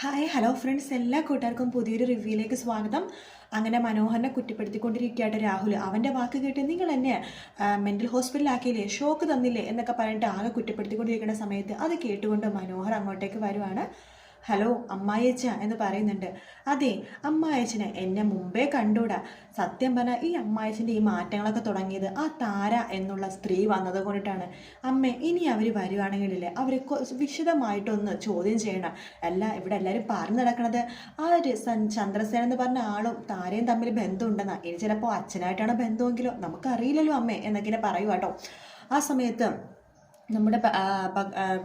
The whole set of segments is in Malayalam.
ഹായ് ഹലോ ഫ്രണ്ട്സ് എല്ലാ കൂട്ടുകാർക്കും പുതിയൊരു റിവ്യൂയിലേക്ക് സ്വാഗതം. അങ്ങനെ മനോഹരനെ കുറ്റപ്പെടുത്തിക്കൊണ്ടിരിക്കുകയായിട്ട് രാഹുൽ അവന്റെ വാക്ക് കേട്ട് നിങ്ങൾ എന്നെ മെന്റൽ ഹോസ്പിറ്റലാക്കിയില്ലേ ഷോക്ക് തന്നില്ലേ എന്നൊക്കെ പറഞ്ഞിട്ട് ആകെ കുറ്റപ്പെടുത്തിക്കൊണ്ടിരിക്കുന്ന സമയത്ത് അത് കേട്ടുകൊണ്ട് മനോഹർ അങ്ങോട്ടേക്ക് വരുവാണ്. ഹലോ അമ്മായിയച്ച എന്ന് പറയുന്നുണ്ട്. അതെ അമ്മായച്ചനെ എന്നെ മുമ്പേ കണ്ടൂടാ. സത്യം പറഞ്ഞാൽ ഈ അമ്മായച്ചന്റെ ഈ മാറ്റങ്ങളൊക്കെ തുടങ്ങിയത് ആ താര എന്നുള്ള സ്ത്രീ വന്നത് കൊണ്ടിട്ടാണ്. അമ്മേ ഇനി അവർ വരുവാണെങ്കിലില്ലേ അവരെ വിശദമായിട്ടൊന്ന് ചോദ്യം ചെയ്യണം അല്ല ഇവിടെ എല്ലാവരും പറഞ്ഞു നടക്കണത് ആ ഒരു ചന്ദ്രസേന എന്ന് പറഞ്ഞ ആളും താരയും തമ്മിൽ ബന്ധമുണ്ടെന്നാ. ഇനി ചിലപ്പോൾ അച്ഛനായിട്ടാണ് ബന്ധമെങ്കിലോ? നമുക്കറിയില്ലല്ലോ അമ്മേ എന്നൊക്കെ പറയുവാട്ടോ. ആ സമയത്ത് നമ്മുടെ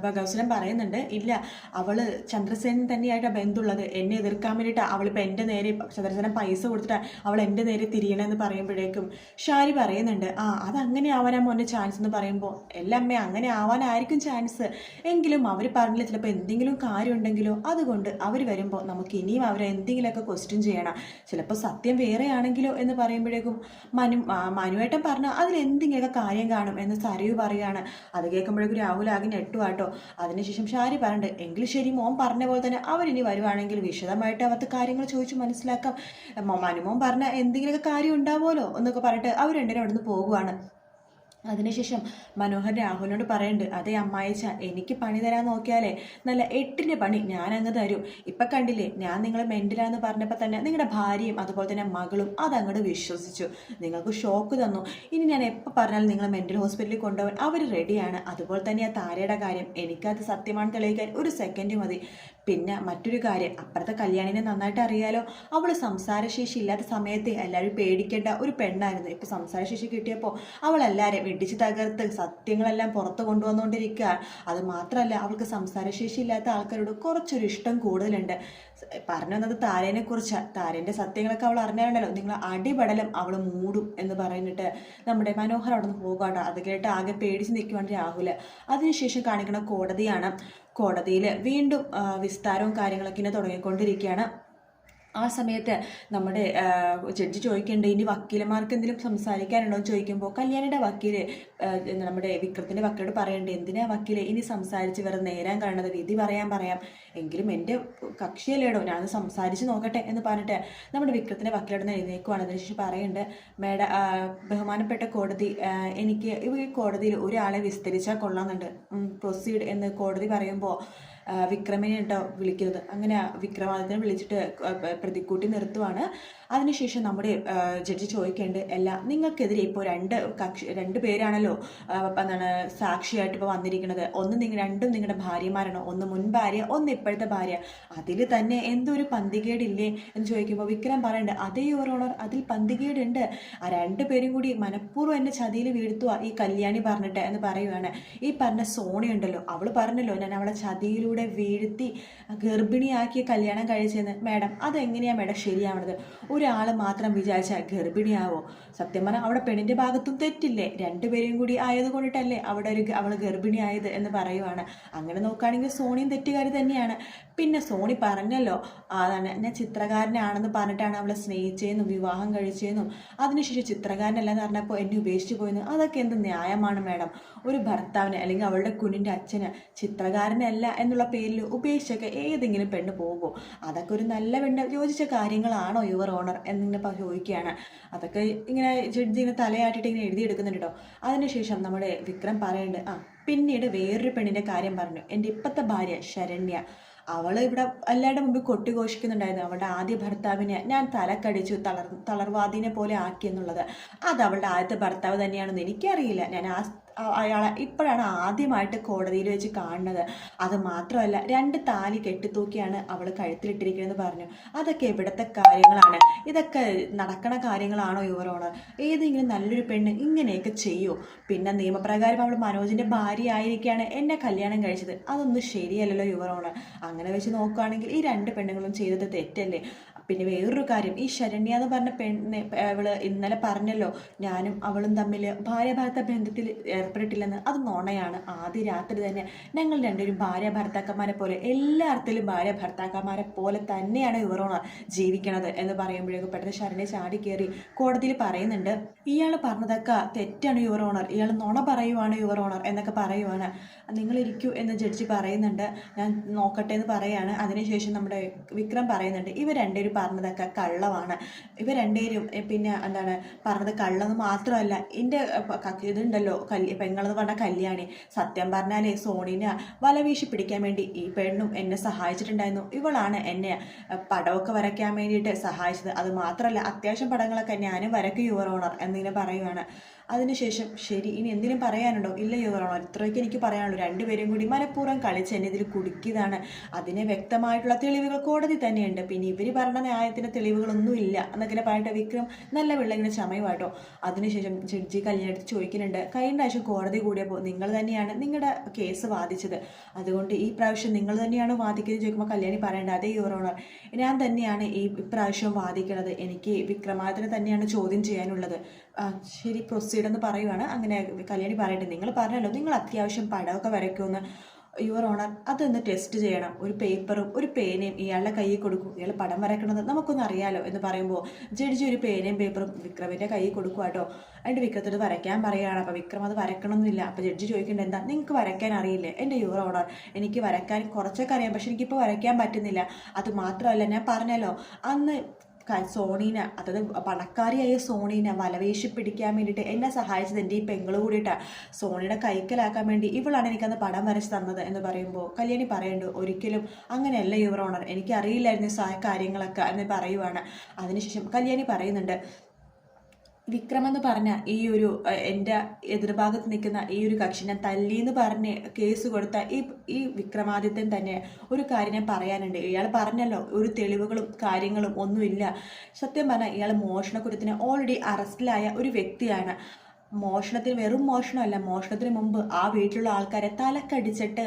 ഭഗവത്സരം പറയുന്നുണ്ട് ഇല്ല അവൾ ചന്ദ്രസേനൻ തന്നെയായിട്ടാണ് ബന്ധമുള്ളത് എന്നെ എതിർക്കാൻ വേണ്ടിയിട്ട് അവളിപ്പോൾ എന്റെ നേരെ ചന്ദ്രസേനൻ പൈസ കൊടുത്തിട്ട് അവൾ എന്റെ നേരെ തിരിയണമെന്ന് പറയുമ്പോഴേക്കും ഷാരി പറയുന്നുണ്ട് ആ അതങ്ങനെ ആവാനാ മോനെ ചാൻസ് എന്ന് പറയുമ്പോൾ എല്ലാ അമ്മേ അങ്ങനെ ആവാനായിരിക്കും ചാൻസ് എങ്കിലും അവർ പറഞ്ഞില്ല ചിലപ്പോൾ എന്തെങ്കിലും കാര്യം ഉണ്ടെങ്കിലോ അതുകൊണ്ട് അവർ വരുമ്പോൾ നമുക്ക് ഇനിയും അവരെ എന്തെങ്കിലുമൊക്കെ ക്വസ്റ്റ്യൻ ചെയ്യണം. ചിലപ്പോൾ സത്യം വേറെയാണെങ്കിലോ എന്ന് പറയുമ്പോഴേക്കും മനു മനുവേട്ടം പറഞ്ഞാൽ അതിൽ എന്തെങ്കിലുമൊക്കെ കാര്യം കാണും എന്ന് സരയു പറയുകയാണ്. അത് കേൾക്കുമ്പോഴേക്കും രാഹുൽ ആകെ ഞെട്ടുവാട്ടോ അതിനുശേഷം ഷാരി പറഞ്ഞിട്ട് എങ്കിൽ ശരി മോൻ പറഞ്ഞ പോലെ തന്നെ അവരിനി വരുവാണെങ്കിൽ വിശദമായിട്ട് അവർക്ക് കാര്യങ്ങൾ ചോദിച്ച് മനസ്സിലാക്കാം. മനുമോൻ പറഞ്ഞ എന്തെങ്കിലുമൊക്കെ കാര്യം ഉണ്ടാവുമല്ലോ എന്നൊക്കെ പറഞ്ഞിട്ട് അവർ രണ്ടുപേരും അവിടുന്ന് പോകുവാണ്. അതിനുശേഷം മനോഹർ രാഹുലിനോട് പറയുന്നുണ്ട് അതേ അമ്മായിച്ച എനിക്ക് പണി തരാൻ നോക്കിയാലേ നല്ല എട്ടിന്റെ പണി ഞാൻ അങ്ങ് തരും. ഇപ്പം കണ്ടില്ലേ ഞാൻ നിങ്ങൾ മെന്റിലാന്ന് പറഞ്ഞപ്പോൾ തന്നെ നിങ്ങളുടെ ഭാര്യയും അതുപോലെ തന്നെ മകളും അതങ്ങോട്ട് വിശ്വസിച്ചു. നിങ്ങൾക്ക് ഷോക്ക് തന്നു. ഇനി ഞാൻ എപ്പോൾ പറഞ്ഞാലും നിങ്ങൾ മെന്റൽ ഹോസ്പിറ്റലിൽ കൊണ്ടുപോകാൻ അവർ റെഡിയാണ് അതുപോലെ തന്നെ ആ താരയുടെ കാര്യം എനിക്കത് സത്യമാണ് തെളിയിക്കാൻ ഒരു സെക്കൻഡ് മതി. പിന്നെ മറ്റൊരു കാര്യം അപ്പുറത്തെ കല്യാണിനെ നന്നായിട്ട് അറിയാലോ. അവൾ സംസാരശേഷി ഇല്ലാത്ത സമയത്ത് എല്ലാവരും പേടിക്കേണ്ട ഒരു പെണ്ണായിരുന്നു. ഇപ്പോൾ സംസാരശേഷി കിട്ടിയപ്പോൾ അവൾ എല്ലാവരെയും വെടിച്ച് തകർത്ത് സത്യങ്ങളെല്ലാം പുറത്ത് കൊണ്ടുവന്നുകൊണ്ടിരിക്കുക. അത് മാത്രമല്ല അവൾക്ക് സംസാരശേഷി ഇല്ലാത്ത ആൾക്കാരോട് കുറച്ചൊരു ഇഷ്ടം കൂടുതലുണ്ട്. പറഞ്ഞു വന്നത് താരേനെ കുറിച്ച്. താരേന്റെ സത്യങ്ങളൊക്കെ അവൾ അറിഞ്ഞാലുണ്ടല്ലോ. നിങ്ങൾ അടിപടലം അവൾ മൂടും എന്ന് പറഞ്ഞിട്ട് നമ്മുടെ മനോഹർ അവിടെ നിന്ന് പോകാട്ടോ. അത് കേട്ട് ആകെ പേടിച്ച് നിൽക്കുവാണ് രാഹുൽ അതിനുശേഷം കാണിക്കുന്ന കോടതിയാണ് കോടതിയിൽ വീണ്ടും വിസ്താരവും കാര്യങ്ങളൊക്കെ ഇങ്ങനെ തുടങ്ങിക്കൊണ്ടിരിക്കുകയാണ്. ആ സമയത്ത് നമ്മുടെ ജഡ്ജി ചോദിക്കേണ്ട ഇനി വക്കീലമാർക്ക് എന്തെങ്കിലും സംസാരിക്കാനുണ്ടോ? എന്ന് ചോദിക്കുമ്പോൾ കല്യാണിയുടെ വക്കീൽ നമ്മുടെ വിക്രത്തിന്റെ വക്കീലോട് പറയണ്ടേ എന്തിനാ വക്കീൽ? ഇനി സംസാരിച്ച് വേറെ നേരാൻ കാണുന്നത് വിധി പറയാൻ പറയാം. എങ്കിലും എന്റെ കക്ഷിയല്ലേടോ ഞാൻ സംസാരിച്ച് നോക്കട്ടെ എന്ന് പറഞ്ഞിട്ട് നമ്മുടെ വിക്രത്തിന്റെ വക്കീലോട് എഴുന്നേക്കുവാണ്. അതിനുശേഷം പറയുന്നുണ്ട് മേഡ ബഹുമാനപ്പെട്ട കോടതി എനിക്ക് ഈ കോടതിയിൽ ഒരാളെ വിസ്തരിച്ചാൽ കൊള്ളാമെന്നുണ്ട്. പ്രൊസീഡ് എന്ന് കോടതി പറയുമ്പോൾ വിക്രമിനെ കേട്ടോ വിളിക്കുന്നത്. അങ്ങനെ വിക്രമാദിത്യനെ വിളിച്ചിട്ട് പ്രതിക്കൂട്ടി നിർത്തുവാണ്. അതിനുശേഷം നമ്മുടെ ജഡ്ജി ചോദിക്കേണ്ടത് അല്ല നിങ്ങൾക്കെതിരെ ഇപ്പോൾ രണ്ട് കക്ഷി രണ്ട് പേരാണല്ലോ എന്താണ് സാക്ഷിയായിട്ട് ഇപ്പോൾ വന്നിരിക്കുന്നത്. ഒന്ന് നിങ്ങൾ രണ്ടും നിങ്ങളുടെ ഭാര്യമാരാണോ. ഒന്ന് മുൻ ഭാര്യ ഒന്ന് ഇപ്പോഴത്തെ ഭാര്യ. അതിൽ തന്നെ എന്തൊരു പന്തികേടില്ലേ എന്ന് ചോദിക്കുമ്പോൾ വിക്രം പറയണ്ട് അതേ ഓരോണർ അതിൽ പന്തികേടുണ്ട്. ആ രണ്ട് പേരും കൂടി മനഃപൂർവം എന്നെ ചതിയിൽ വീഴ്ത്തുക ഈ കല്യാണി പറഞ്ഞിട്ട് എന്ന് പറയുവാണ്. ഈ പറഞ്ഞ സോണി ഉണ്ടല്ലോ അവൾ പറഞ്ഞല്ലോ ഞാൻ അവളെ ചതിയിലൂടെ വീഴ്ത്തി ഗർഭിണിയാക്കി കല്യാണം കഴിച്ചെന്ന്. മാഡം അതെങ്ങനെയാണ് മാഡം ശരിയാവണത്? ഒരാൾ മാത്രം വിചാരിച്ചാൽ ഗർഭിണിയാവോ? സത്യം പറഞ്ഞാൽ അവിടെ പെണ്ണിന്റെ ഭാഗത്തും തെറ്റില്ലേ? രണ്ടുപേരും കൂടി ആയത് കൊണ്ടിട്ടല്ലേ അവിടെ ഒരു അവൾ ഗർഭിണിയായത് എന്ന് പറയുവാണ്. അങ്ങനെ നോക്കുകയാണെങ്കിൽ സോണിയും തെറ്റുകാരി തന്നെയാണ്. പിന്നെ സോണി പറഞ്ഞല്ലോ അതാണ് ഞാൻ ചിത്രകാരനാണെന്ന് പറഞ്ഞിട്ടാണ് അവളെ സ്നേഹിച്ചതെന്നും വിവാഹം കഴിച്ചതെന്നും അതിനുശേഷം ചിത്രകാരനല്ലെന്ന് പറഞ്ഞപ്പോൾ എന്നെ ഉപേക്ഷിച്ച് പോയെന്നും. അതൊക്കെ എന്ത് ന്യായമാണ് മാഡം? ഒരു ഭർത്താവിന് അല്ലെങ്കിൽ അവളുടെ കുഞ്ഞിന്റെ അച്ഛന് ചിത്രകാരനല്ല എന്നുള്ള പേരിൽ ഉപേക്ഷിച്ചൊക്കെ ഏതെങ്കിലും പെണ്ണ് പോകുമോ അതൊക്കെ ഒരു നല്ല പെണ്ണ് യോജിച്ച കാര്യങ്ങളാണോ യുവർ ഓണർ? എന്നിങ്ങനെ പ- ചോദിക്കുകയാണ്. അതൊക്കെ ഇങ്ങനെ ജഡ്ജി ഇങ്ങനെ തലയാട്ടിട്ട് ഇങ്ങനെ എഴുതിയെടുക്കുന്നുണ്ട് കേട്ടോ അതിനുശേഷം നമ്മുടെ വിക്രം പറയുന്നുണ്ട് ആ പിന്നീട് വേറൊരു പെണ്ണിന്റെ കാര്യം പറഞ്ഞു. എന്റെ ഇപ്പോഴത്തെ ഭാര്യ ശരണ്യ. അവൾ ഇവിടെ എല്ലാവരുടെ മുമ്പിൽ കൊട്ടിഘോഷിക്കുന്നുണ്ടായിരുന്നു. അവളുടെ ആദ്യ ഭർത്താവിനെ ഞാൻ തലക്കടിച്ചു തളർ തളർവാദിനെ പോലെ ആക്കി എന്നുള്ളത്. അത് അവളുടെ ആദ്യത്തെ ഭർത്താവ് തന്നെയാണെന്ന് എനിക്കറിയില്ല. ഞാൻ ആ- അയാളെ ഇപ്പോഴാണ് ആദ്യമായിട്ട് കോടതിയിൽ വെച്ച് കാണുന്നത്. അത് മാത്രമല്ല രണ്ട് താലി കെട്ടിത്തൂക്കിയാണ് അവൾ കഴുത്തിലിട്ടിരിക്കുന്നത് പറഞ്ഞു. അതൊക്കെ ഇവിടുത്തെ കാര്യങ്ങളാണ്. ഇതൊക്കെ നടക്കണ കാര്യങ്ങളാണോ യുവർ ഓണർ? ഏതെങ്കിലും നല്ലൊരു പെണ്ണ് ഇങ്ങനെയൊക്കെ ചെയ്യോ? പിന്നെ നിയമപ്രകാരം അവൾ മനോജിന്റെ ഭാര്യ ആയിരിക്കുകയാണ് എന്നെ കല്യാണം കഴിച്ചത്. അതൊന്നും ശരിയല്ലല്ലോ യുവർ ഓണർ. അങ്ങനെ വെച്ച് നോക്കുകയാണെങ്കിൽ ഈ രണ്ട് പെണ്ണുങ്ങളും ചെയ്തത് തെറ്റല്ലേ? പിന്നെ വേറൊരു കാര്യം ഈ ശരണ്യ എന്ന് പറഞ്ഞ പെണ്ണ് അവൾ ഇന്നലെ പറഞ്ഞല്ലോ ഞാനും അവളും തമ്മിൽ ഭാര്യ ഭർത്ത ബന്ധത്തിൽ ഏർപ്പെട്ടിട്ടില്ലെന്ന്. അത് നോണയാണ്. ആദ്യ രാത്രി തന്നെ ഞങ്ങൾ രണ്ടുപേരും ഭാര്യ ഭർത്താക്കന്മാരെ പോലെ എല്ലാ അർത്ഥത്തിലും ഭാര്യ ഭർത്താക്കന്മാരെ പോലെ തന്നെയാണ് ഇവറോണർ ജീവിക്കണത് എന്ന് പറയുമ്പോഴേക്കും പെട്ടെന്ന് ശരണ്യ ചാടി കയറി കോടതിയിൽ പറയുന്നുണ്ട് ഇയാൾ പറഞ്ഞതൊക്കെ തെറ്റാണ് യുവർ ഓണർ. ഇയാൾ നുണ പറയുവാണ് യുവർ ഓണർ എന്നൊക്കെ പറയുവാണ്. നിങ്ങളിരിക്കൂ എന്ന് ജഡ്ജി പറയുന്നുണ്ട്. ഞാൻ നോക്കട്ടെ എന്ന് പറയാണ്. അതിനുശേഷം നമ്മുടെ വിക്രം പറയുന്നുണ്ട് ഇവ രണ്ടുപേരും പറഞ്ഞതൊക്കെ കള്ളമാണ്. ഇവ രണ്ടുപേരും പിന്നെ എന്താണ് പറഞ്ഞത് കള്ളെന്ന് മാത്രമല്ല എന്റെ ഇതുണ്ടല്ലോ കല്യ പെങ്ങളെന്ന് പറഞ്ഞ കല്യാണി. സത്യം പറഞ്ഞാലേ സോണിനെ വല വീശി പിടിക്കാൻ വേണ്ടി ഈ പെണ്ണും എന്നെ സഹായിച്ചിട്ടുണ്ടായിരുന്നു. ഇവളാണ് എന്നെ പടമൊക്കെ വരയ്ക്കാൻ വേണ്ടിയിട്ട് സഹായിച്ചത്. അത് മാത്രമല്ല അത്യാവശ്യം പടങ്ങളൊക്കെ ഞാനും വരയ്ക്കും യുവർ ഓണർ എന്നിങ്ങനെ പറയുവാണ്. അതിനുശേഷം ശരി ഇനി എന്തിനും പറയാനുണ്ടോ? ഇല്ല യുവർ ഇത്രയ്ക്ക് എനിക്ക് പറയാനുള്ളൂ. രണ്ടുപേരും കൂടി മനഃപൂർവം കളിച്ച് എന്നെ ഇതിൽ കുടുക്കിയതാണ്. അതിന് വ്യക്തമായിട്ടുള്ള തെളിവുകൾ കോടതി തന്നെയുണ്ട്. പിന്നെ ഇവർ പറഞ്ഞ ന്യായത്തിന്റെ തെളിവുകളൊന്നും ഇല്ല എന്നൊക്കെ പറഞ്ഞിട്ട് വിക്രം. നല്ല വെള്ളങ്ങനെ ചമയമായിട്ടോ അതിനുശേഷം ജഡ്ജി കല്യാണത്തിൽ ചോദിക്കുന്നുണ്ട് കഴിഞ്ഞ പ്രാവശ്യം കോടതി കൂടിയപ്പോൾ നിങ്ങൾ തന്നെയാണ് നിങ്ങളുടെ കേസ് വാദിച്ചത്. അതുകൊണ്ട് ഈ പ്രാവശ്യം നിങ്ങൾ തന്നെയാണ് വാദിക്കുന്നത്? ചോദിക്കുമ്പോൾ കല്യാണി പറയേണ്ട അതേ യുവറോണർ ഞാൻ തന്നെയാണ് ഈ ഇപ്രാവശ്യം വാദിക്കുന്നത് എനിക്ക് വിക്രമാദിനെ തന്നെയാണ് ചോദ്യം ചെയ്യാനുള്ളത്. ശരി പ്രൊസീഡ് എന്ന് പറയുവാണ്. അങ്ങനെ കല്യാണി പറയട്ടെ. നിങ്ങൾ പറഞ്ഞല്ലോ നിങ്ങൾ അത്യാവശ്യം പടമൊക്കെ വരയ്ക്കുമെന്ന് യുവർ ഓണർ അതൊന്ന് ടെസ്റ്റ് ചെയ്യണം. ഒരു പേപ്പറും ഒരു പേനയും ഇയാളുടെ കയ്യിൽ കൊടുക്കും. ഇയാൾ പടം വരയ്ക്കണത് നമുക്കൊന്ന് അറിയാലോ എന്ന് പറയുമ്പോൾ ജഡ്ജി ഒരു പേനയും പേപ്പറും വിക്രമിന്റെ കയ്യിൽ കൊടുക്കുക കേട്ടോ. അതിന്റെ വിക്രത്തോട് വരയ്ക്കാൻ പറയുകയാണ്. അപ്പോൾ വിക്രം അത് വരയ്ക്കണമെന്നില്ല അപ്പോൾ ജഡ്ജി ചോദിക്കേണ്ട എന്താ? നിങ്ങൾക്ക് വരയ്ക്കാൻ അറിയില്ലേ? എന്റെ യുവർ ഓണർ എനിക്ക് വരയ്ക്കാൻ കുറച്ചൊക്കെ അറിയാം. പക്ഷെ എനിക്കിപ്പോൾ വരയ്ക്കാൻ പറ്റുന്നില്ല. അത് മാത്രമല്ല ഞാൻ പറഞ്ഞല്ലോ. അന്ന് സോണീന അതായത് പണക്കാരിയായ സോണീന വലവേശി പിടിക്കാൻ വേണ്ടിയിട്ട് എന്നെ സഹായിച്ചത് എന്റെ ഈ പെങ്ങൾ കൂടിയിട്ടാണ് സോണിയുടെ കൈക്കലാക്കാൻ വേണ്ടി ഇവളാണ് എനിക്കന്ന് പടം വരച്ച് തന്നത് എന്ന് പറയുമ്പോൾ കല്യാണി പറയുന്നുണ്ട് ഒരിക്കലും അങ്ങനെയല്ല യുവർ ഓണർ. എനിക്കറിയില്ലായിരുന്നു സഹായ കാര്യങ്ങളൊക്കെ എന്ന് പറയുവാണ്. അതിനുശേഷം കല്യാണി പറയുന്നുണ്ട് വിക്രം എന്ന് പറഞ്ഞ ഈ ഒരു എന്റെ എതിർഭാഗത്ത് നിൽക്കുന്ന ഈ ഒരു കക്ഷി ഞാൻ തല്ലി എന്ന് പറഞ്ഞ് കേസ് കൊടുത്ത ഈ ഈ വിക്രമാദിത്യൻ തന്നെ ഒരു കാര്യം ഞാൻ പറയാനുണ്ട്. ഇയാൾ പറഞ്ഞല്ലോ ഒരു തെളിവുകളും കാര്യങ്ങളും ഒന്നുമില്ല. സത്യം പറഞ്ഞാൽ ഇയാൾ മോഷണക്കുറ്റത്തിന് ഓൾറെഡി അറസ്റ്റിലായ ഒരു വ്യക്തിയാണ്. മോഷണത്തിന് വെറും മോഷണമല്ല മോഷണത്തിന് മുമ്പ് ആ വീട്ടിലുള്ള ആൾക്കാരെ തലക്കടിച്ചിട്ട്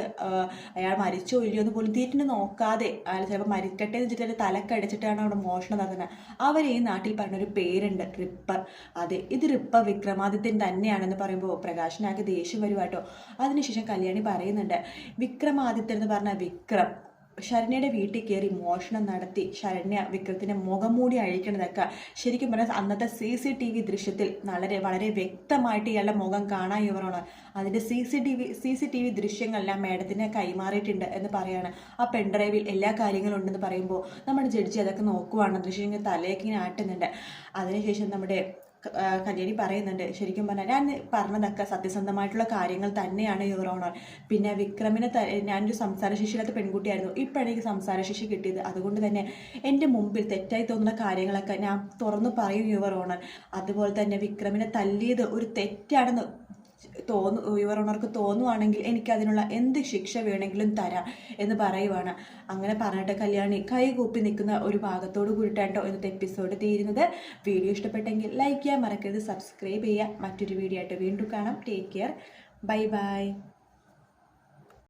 അയാൾ മരിച്ചോ ഇല്ലയോ എന്ന് പോലും തീറ്റിന് നോക്കാതെ അയാൾ ചിലപ്പോൾ മരിക്കട്ടെ എന്ന് വെച്ചിട്ട് തലക്കടിച്ചിട്ടാണ് അവിടെ മോഷണം നടക്കുന്നത് അവർ ഈ നാട്ടിൽ പറഞ്ഞൊരു പേരുണ്ട് റിപ്പർ. അതെ ഇത് റിപ്പർ വിക്രമാദിത്യൻ തന്നെയാണെന്ന് പറയുമ്പോൾ പ്രകാശനാക്ക് ദേഷ്യം വരുവാട്ടോ. അതിനുശേഷം കല്യാണി പറയുന്നുണ്ട് വിക്രമാദിത്യൻ എന്ന് പറഞ്ഞ വിക്രം ശരണ്യയുടെ വീട്ടിൽ കയറി മോഷണം നടത്തി ശരണ്യ വിക്രത്തിന്റെ മുഖം മൂടി അഴിക്കണതൊക്കെ ശരിക്കും പറഞ്ഞാൽ അന്നത്തെ സി സി ടി വി ദൃശ്യത്തിൽ വളരെ വളരെ വ്യക്തമായിട്ട് ഇയാളുടെ മുഖം കാണാൻ ഇവരാണ്. അതിന്റെ C C T V C C T V ദൃശ്യങ്ങളെല്ലാം മേഡത്തിന് കൈമാറിയിട്ടുണ്ട് എന്ന് പറയാണ്. ആ പെൺഡ്രൈവിൽ എല്ലാ കാര്യങ്ങളും ഉണ്ടെന്ന് പറയുമ്പോൾ നമ്മുടെ ജഡ്ജി അതൊക്കെ നോക്കുവാണ്. ദൃശ്യം തലയൊക്കെ ഇങ്ങനെ ആട്ടുന്നുണ്ട്. അതിനുശേഷം നമ്മുടെ കല്യാണി പറയുന്നുണ്ട്. ശരിക്കും പറഞ്ഞാൽ ഞാൻ പറഞ്ഞതൊക്കെ സത്യസന്ധമായിട്ടുള്ള കാര്യങ്ങൾ തന്നെയാണ് യുവർ ഓണർ. പിന്നെ വിക്രമിനെ ഞാനൊരു സംസാരശേഷിയില്ലാത്ത പെൺകുട്ടിയായിരുന്നു. ഇപ്പോഴാണ് എനിക്ക് സംസാരശേഷി കിട്ടിയത്. അതുകൊണ്ട് തന്നെ എന്റെ മുമ്പിൽ തെറ്റായി തോന്നുന്ന കാര്യങ്ങളൊക്കെ ഞാൻ തുറന്നു പറയും യുവർ ഓണർ. അതുപോലെ തന്നെ വിക്രമിനെ തല്ലിയത് ഒരു തെറ്റാണെന്ന് തോന്നു യുവർ ഓണർക്ക് തോന്നുവാണെങ്കിൽ എനിക്ക് അതിനുള്ള എന്ത് ശിക്ഷ വേണമെങ്കിലും തരാം എന്ന് പറയുവാണ്. അങ്ങനെ പറഞ്ഞിട്ട് കല്യാണി കൈകൂപ്പി നിൽക്കുന്ന ഒരു ഭാഗത്തോട് കൂടിയിട്ടോ ഇന്നത്തെ എപ്പിസോഡ് തീരുന്നത്. വീഡിയോ ഇഷ്ടപ്പെട്ടെങ്കിൽ ലൈക്ക് ചെയ്യാൻ മറക്കരുത് സബ്സ്ക്രൈബ് ചെയ്യുക. മറ്റൊരു വീഡിയോ ആയിട്ട് വീണ്ടും കാണാം. Take care bye bye